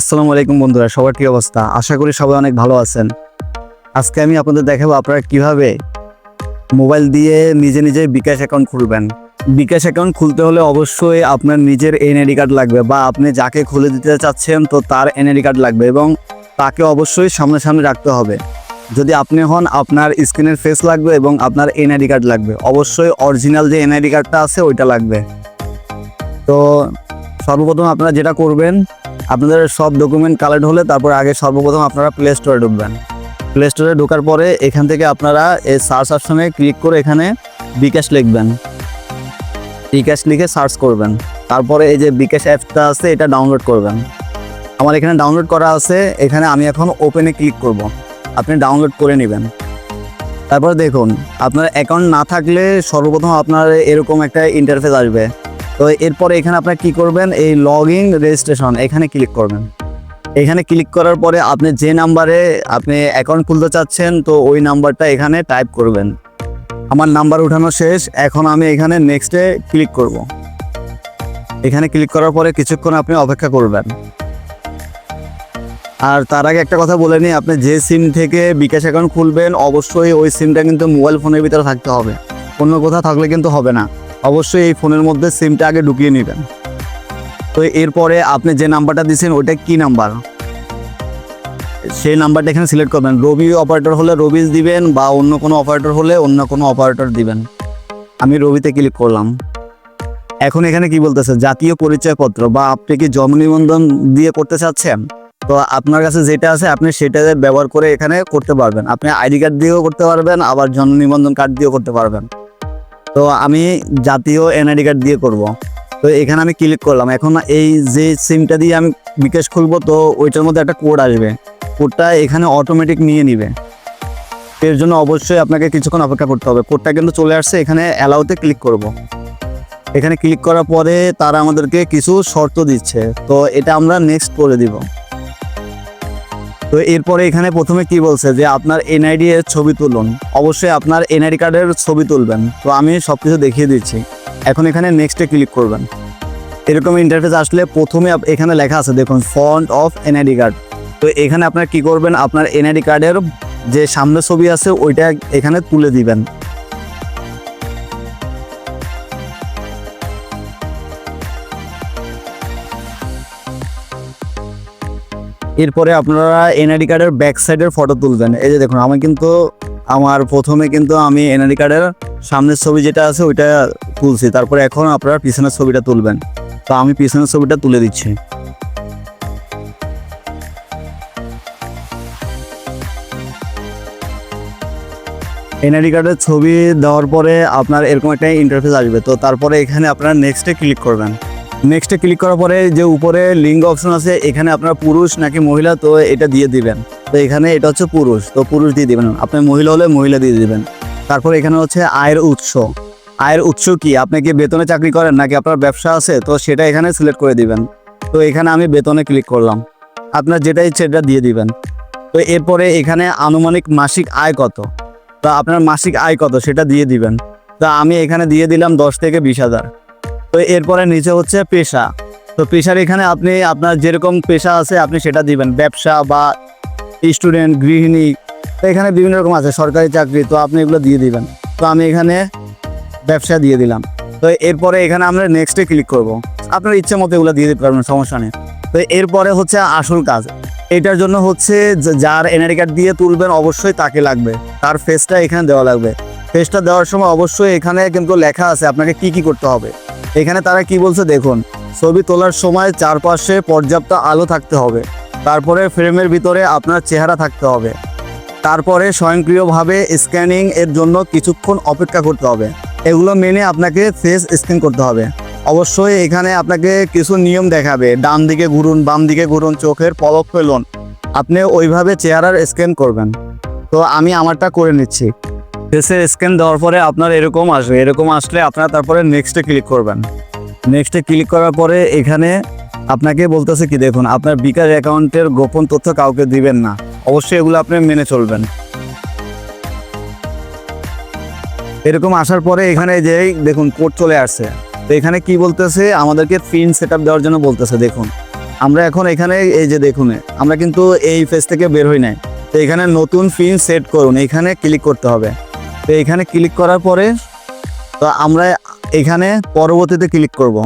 আসসালামু আলাইকুম বন্ধুরা, সবার কি অবস্থা? আশা করি সবাই অনেক ভালো আছেন। আজকে আমি আপনাদের দেখাবো আপনারা কীভাবে মোবাইল দিয়ে নিজে নিজে বিকাশ অ্যাকাউন্ট খুলবেন। বিকাশ অ্যাকাউন্ট খুলতে হলে অবশ্যই আপনার নিজের এনআইডি কার্ড লাগবে বা আপনি যাকে খুলে দিতে চাচ্ছেন তো তার এনআইডি কার্ড লাগবে এবং তাকে অবশ্যই সামনাসামনি রাখতে হবে। যদি আপনি হন, আপনার স্ক্রিনের ফেস লাগবে এবং আপনার এনআইডি কার্ড লাগবে। অবশ্যই অরিজিনাল যে এনআইডি কার্ডটা আছে, ওইটা লাগবে। তো সর্বপ্রথম আপনারা যেটা করবেন আপনাদের সব ডকুমেন্ট কালেক্ট হলে তারপর আগে সর্বপ্রথম আপনারা প্লে স্টোরে ঢুকবেন। প্লে স্টোরে ঢোকার পরে এখান থেকে আপনারা এই সার্চ অপশনে ক্লিক করে এখানে বিকাশ লিখবেন। বিকাশ লিখে সার্চ করবেন। তারপরে এই যে বিকাশ অ্যাপটা আছে, এটা ডাউনলোড করবেন। আমার এখানে ডাউনলোড করা আছে, এখানে আমি এখন ওপেনে ক্লিক করব। আপনি ডাউনলোড করে নেবেন। তারপর দেখুন, আপনার অ্যাকাউন্ট না থাকলে সর্বপ্রথম আপনার এরকম একটা ইন্টারফেস আসবে। তো এরপরে এখানে আপনার কি করবেন? এই লগ ইন রেজিস্ট্রেশন এখানে ক্লিক করবেন। এখানে ক্লিক করার পরে আপনি যে নাম্বারে আপনি অ্যাকাউন্ট খুলতে চাচ্ছেন, তো ওই নাম্বারটা এখানে টাইপ করবেন। আমার নাম্বার উঠানো শেষ, এখন আমি এখানে নেক্সটে ক্লিক করব। এখানে ক্লিক করার পরে কিছুক্ষণ আপনি অপেক্ষা করবেন। আর তার আগে একটা কথা বলে নিই, আপনি যে সিম থেকে বিকাশ অ্যাকাউন্ট খুলবেন, অবশ্যই ওই সিমটা কিন্তু মোবাইল ফোনের ভিতরে থাকতে হবে। অন্য কোথাও থাকলে কিন্তু হবে না। অবশ্যই এই ফোনের মধ্যে সিমটা আগে ঢুকিয়ে নেবেন। তো এরপরে আপনি যে নাম্বারটা দিয়েছেন ওটা কি নাম্বার? সেই নাম্বারটা এখানে সিলেক্ট করবেন। রবি অপারেটর হলে রবিজ দিবেন বা অন্য কোনো অপারেটর হলে অন্য কোনো অপারেটর দিবেন। আমি রবিতে ক্লিক করলাম। এখন এখানে কি বলতেছে? জাতীয় পরিচয়পত্র বা আপনি কি জন্ম নিবন্ধন দিয়ে করতে চাচ্ছেন? তো আপনার কাছে যেটা আছে, আপনি সেটা ব্যবহার করে এখানে করতে পারবেন। আপনি আইডি কার্ড দিয়েও করতে পারবেন, আবার জন্ম নিবন্ধন কার্ড দিয়েও করতে পারবেন। তো আমি জাতীয় এনআইডি কার্ড দিয়ে করব। তো এখানে আমি ক্লিক করলাম। এখন এই যে সিমটা দিয়ে আমি বিকাশ খুলবো, তো ওইটার মধ্যে একটা কোড আসবে। কোডটা এখানে অটোমেটিক নিয়ে নিবে। এর জন্য অবশ্যই আপনাকে কিছুক্ষণ অপেক্ষা করতে হবে। কোডটা কিন্তু চলে আসছে, এখানে অ্যালাউতে ক্লিক করব। এখানে ক্লিক করার পরে তারা আমাদেরকে কিছু শর্ত দিচ্ছে। তো এটা আমরা নেক্সট করে দিব। তো এরপরে এখানে প্রথমে কি বলছে যে আপনার এনআইডি এর ছবি তুলুন। অবশ্যই আপনার এনআইডি কার্ডের ছবি তুলবেন। তো আমি সব কিছু দেখিয়ে দিচ্ছি। এখন এখানে নেক্সটে ক্লিক করবেন। এরকম ইন্টারফেস আসলে প্রথমে এখানে লেখা আছে, দেখুন ফন্ট অফ এনআইডি কার্ড তো এখানে আপনার কি করবেন? আপনার এনআইডি কার্ডের যে সামনে ছবি আছে, ওইটা এখানে তুলে দিবেন। এরপরে আপনারা এনআইডি কার্ডের ব্যাক সাইডের ফটো তুলবেন। এই যে দেখুন, আমি কিন্তু আমার প্রথমে কিন্তু আমি এনআইডি কার্ডের সামনের ছবি যেটা আছে ওইটা তুলছি। তারপরে এখন আপনারা পিছনের ছবিটা তুলবেন। তো আমি পিছনের ছবিটা তুলে দিচ্ছি। এনআইডি কার্ডের ছবি দেওয়ার পরে আপনার এরকম একটা ইন্টারফেস আসবে। তো তারপরে এখানে আপনারা নেক্সটে ক্লিক করবেন। নেক্সটে ক্লিক করার পরে যে উপরে লিঙ্গ অপশন আছে, এখানে আপনার পুরুষ নাকি মহিলা, তো এটা দিয়ে দিবেন। তো এখানে এটা হচ্ছে পুরুষ, তো পুরুষ দিয়ে দিবেন। আপনি মহিলা হলে মহিলা দিয়ে দিবেন। তারপর এখানে হচ্ছে আয়ের উৎস। আয়ের উৎস কি? আপনি কি বেতনে চাকরি করেন নাকি আপনার ব্যবসা আছে? তো সেটা এখানে সিলেক্ট করে দিবেন। তো এখানে আমি বেতনে ক্লিক করলাম। আপনার যেটা ইচ্ছে সেটা দিয়ে দিবেন। তো এরপরে এখানে আনুমানিক মাসিক আয় কত? তো আপনার মাসিক আয় কত? সেটা দিয়ে দিবেন। তো আমি এখানে দিয়ে দিলাম দশ থেকে বিশ হাজার। তো এরপরে নিচে হচ্ছে পেশা। তো পেশার এখানে আপনি আপনার যেরকম পেশা আছে, আপনি সেটা দিবেন। ব্যবসা বা স্টুডেন্ট, গৃহিণী, তো এখানে বিভিন্ন রকম আছে, সরকারি চাকরি, তো আপনি এগুলো দিয়ে দিবেন। তো আমি এখানে ব্যবসা দিয়ে দিলাম। তো এরপরে এখানে আমরা নেক্সটে ক্লিক করব। আপনার ইচ্ছে মতো এগুলো দিয়ে দিতে পারবেন, সমস্যা নেই। তো এরপরে হচ্ছে আসল কাজ। এটার জন্য হচ্ছে যার এনআইডি কার্ড দিয়ে তুলবেন, অবশ্যই তাকে লাগবে। তার ফেসটা এখানে দেওয়া লাগবে। ফেসটা দেওয়ার সময় অবশ্যই এখানে কিন্তু লেখা আছে, আপনাকে কি কি করতে হবে। এখানে তারা কি বলছে দেখুন, ছবি তোলার সময় চারপাশে পর্যাপ্ত আলো থাকতে হবে, তারপরে ফ্রেমের ভিতরে আপনার চেহারা থাকতে হবে, তারপরে স্বয়ংক্রিয়ভাবে স্ক্যানিং এর জন্য কিছুক্ষণ অপেক্ষা করতে হবে, এগুলো মেনে আপনাকে ফেস স্ক্যান করতে হবে। অবশ্যই এখানে আপনাকে কিছু নিয়ম দেখাবে, ডান দিকে ঘুরুন, বাম দিকে ঘুরুন, চোখের পলক ফেলুন, আপনি ওইভাবে চেহারার স্ক্যান করবেন। তো আমি আমারটা করে নিচ্ছি। ফেসের স্ক্যান দেওয়ার পরে আপনার এরকম আসবে। এরকম আসলে আপনারা তারপরে নেক্সটে ক্লিক করবেন। নেক্সটে ক্লিক করার পরে এখানে আপনাকে বলতেছে কি, দেখুন, আপনার বিকাশ অ্যাকাউন্টের গোপন তথ্য কাউকে দিবেন না। অবশ্যই এগুলো আপনি মেনে চলবেন। এরকম আসার পরে এখানে যে দেখুন কোড চলে আসছে। তো এখানে কি বলতেছে? আমাদেরকে পিন সেট দেওয়ার জন্য বলতেছে, দেখুন। আমরা এখন এখানে এই যে দেখুন, আমরা কিন্তু এই ফেজ থেকে বের হই নাই। তো এখানে নতুন পিন সেট করুন। এখানে ক্লিক করতে হবে। তো এখানে ক্লিক করার পরে তো আমরা এখানে পরবর্তীতে ক্লিক করব।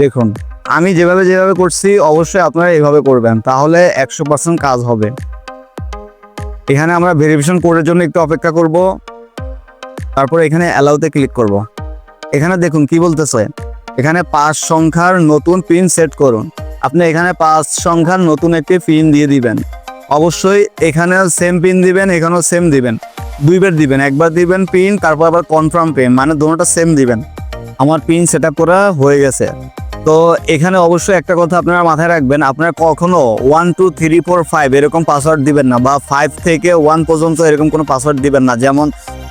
দেখুন, আমি যেভাবে যেভাবে করছি অবশ্যই আপনারা এইভাবে করবেন, তাহলে একশো পার্সেন্ট কাজ হবে। এখানে আমরা ভেরিফিকেশন কোডের জন্য একটু অপেক্ষা করব। তারপর এখানে অ্যালাউতে ক্লিক করব। এখানে দেখুন কি বলতেছে, এখানে পাঁচ সংখ্যার নতুন পিন সেট করুন। আপনি এখানে পাঁচ সংখ্যার নতুন একটি পিন দিয়ে দিবেন। অবশ্যই এখানে সেম পিন দিবেন, এখানেও সেম দিবেন। দুইবার দিবেন, একবার দিবেন পিন তারপর আবার কনফার্ম পিন মানে দুটোটা সেম দিবেন। আমার পিন সেট করা হয়ে গেছে। তো এখানে অবশ্যই একটা কথা আপনারা মাথায় রাখবেন, আপনারা কখনো one two three four five এরকম পাসওয়ার্ড দিবেন না, বা ফাইভ থেকে ওয়ান পর্যন্ত এরকম কোনো পাসওয়ার্ড দিবেন না, যেমন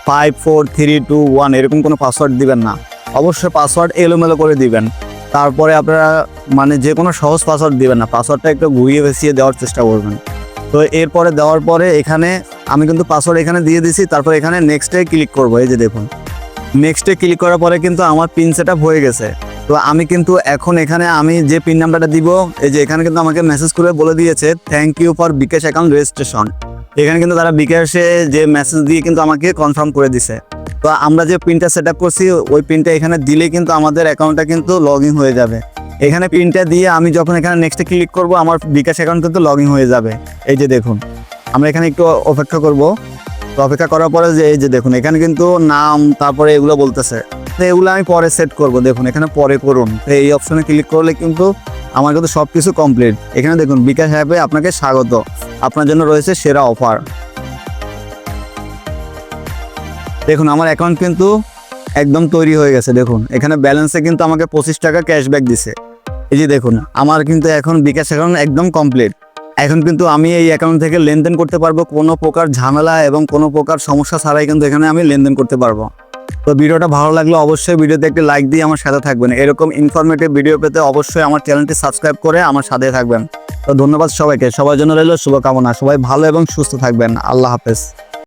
five four three two one এরকম কোনো পাসওয়ার্ড দিবেন না। অবশ্যই পাসওয়ার্ড এলোমেলো করে দিবেন। তারপরে আপনারা মানে যে কোনো সহজ পাসওয়ার্ড দিবেন না পাসওয়ার্ডটা একটু ঘুরিয়ে বেছিয়ে দেওয়ার চেষ্টা করবেন। তো এরপরে দেওয়ার পরে এখানে আমি কিন্তু পাসওয়ার্ড এখানে দিয়ে দিছি, তারপর এখানে নেক্সটে ক্লিক করব, এই যে দেখুন। নেক্সটে ক্লিক করার পরে কিন্তু আমার পিন সেট হয়ে গেছে। তো আমি কিন্তু এখন এখানে আমি যে পিন নাম্বারটা দিব, এই যে এখানে কিন্তু আমাকে মেসেজ করে বলে দিয়েছে thank you for bKash account registration এখানে কিন্তু তারা বিকাশে যে মেসেজ দিয়ে কিন্তু আমাকে কনফার্ম করে দিছে। তো আমরা যে পিনটা সেট করছি, ওই পিনটা এখানে দিলে কিন্তু আমাদের অ্যাকাউন্টটা কিন্তু লগ হয়ে যাবে। এখানে পিনটা দিয়ে আমি যখন এখানে নেক্সটে ক্লিক করব, আমার বিকাশ অ্যাকাউন্ট কিন্তু লগ হয়ে যাবে। এই যে দেখুন। আমরা এখানে একটু অপেক্ষা করব। তো অপেক্ষা করার পরে যে এই যে দেখুন, এখানে কিন্তু নাম, তারপরে এগুলো বলতেছে। তো এগুলো আমি পরে সেট করব। দেখুন, এখানে পরে করুন। তো এই অপশনে ক্লিক করলে কিন্তু আমার কিন্তু সব কিছু কমপ্লিট এখানে দেখুন, বিকাশ অ্যাপে আপনাকে স্বাগত। আপনার জন্য রয়েছে সেরা অফার দেখুন, আমার অ্যাকাউন্ট কিন্তু একদম তৈরি হয়ে গেছে। দেখুন, এখানে ব্যালেন্সে কিন্তু আমাকে পঁচিশ টাকা ক্যাশব্যাক দিছে। এই যে দেখুন, আমার কিন্তু এখন বিকাশ অ্যাকাউন্ট একদম কমপ্লিট এখন কিন্তু আমি এই অ্যাকাউন্ট থেকে লেনদেন করতে পারব। কোনো প্রকার ঝামেলা এবং কোনো প্রকার সমস্যা ছাড়াই কিন্তু এখানে আমি লেনদেন করতে পারব। তো ভিডিওটা ভালো লাগলে অবশ্যই ভিডিওতে একটি লাইক দিয়ে আমার সাথে থাকবেন। এরকম ইনফরমেটিভ ভিডিও পেতে অবশ্যই আমার চ্যানেলটি সাবস্ক্রাইব করে আমার সাথে থাকবেন। তো ধন্যবাদ সবাইকে। সবার জন্য রইল শুভকামনা। সবাই ভালো এবং সুস্থ থাকবেন। আল্লাহ হাফেজ।